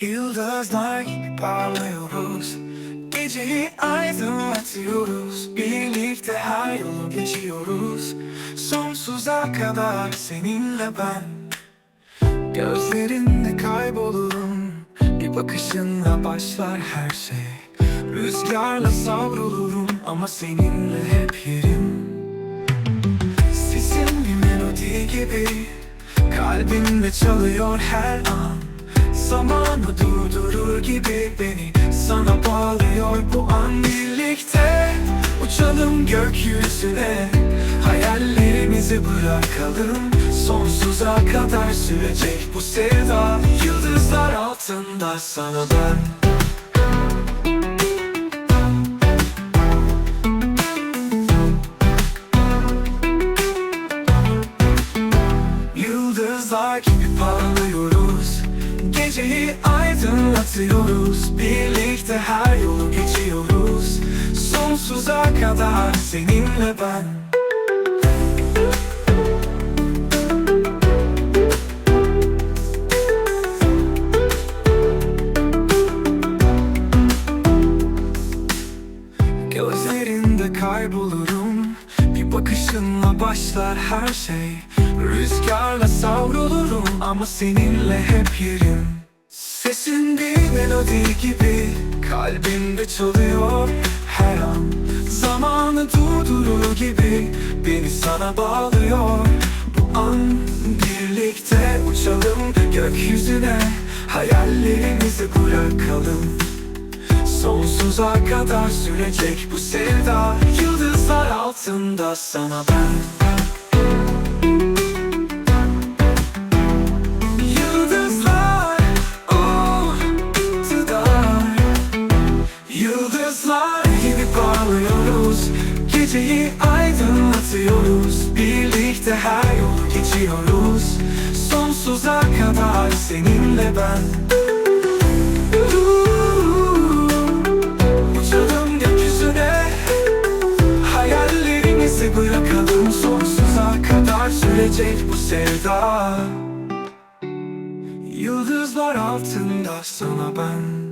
Yıldızlar gibi parlıyoruz. Geceyi aydınlatıyoruz. Birlikte her yolu geçiyoruz. Sonsuza kadar seninle ben. Gözlerinde kaybolurum Bir bakışınla başlar her şey. Rüzgarla savrulurum Ama seninle hep yerim. Sesin bir melodi gibi. Kalbimde çalıyor her an Zamanı durdurur gibi beni. Sana bağlıyor bu an birlikte. Uçalım gökyüzüne. Hayallerimizi bırakalım. Sonsuza kadar sürecek bu sevda. Yıldızlar altında sana ben aydınlatıyoruz Birlikte her yolu geçiyoruz. Sonsuza kadar seninle ben. Gözlerinde kaybolurum. Bir bakışınla başlar her şey. Rüzgarla savrulurum ama seninle hep yerim Sesin bir melodi gibi. Kalbimde çalıyor her an. Zamanı durdurur gibi. Beni sana bağlıyor. Bu an birlikte uçalım gökyüzüne. Hayallerimizi bırakalım. Sonsuza kadar sürecek bu sevda. Yıldızlar altında sana ben Geceyi aydınlatıyoruz Birlikte her yolu geçiyoruz. Sonsuza kadar seninle ben. Uçalım gökyüzüne. Hayallerimizi bırakalım Sonsuza kadar sürecek bu sevda. Yıldızlar altında sana ben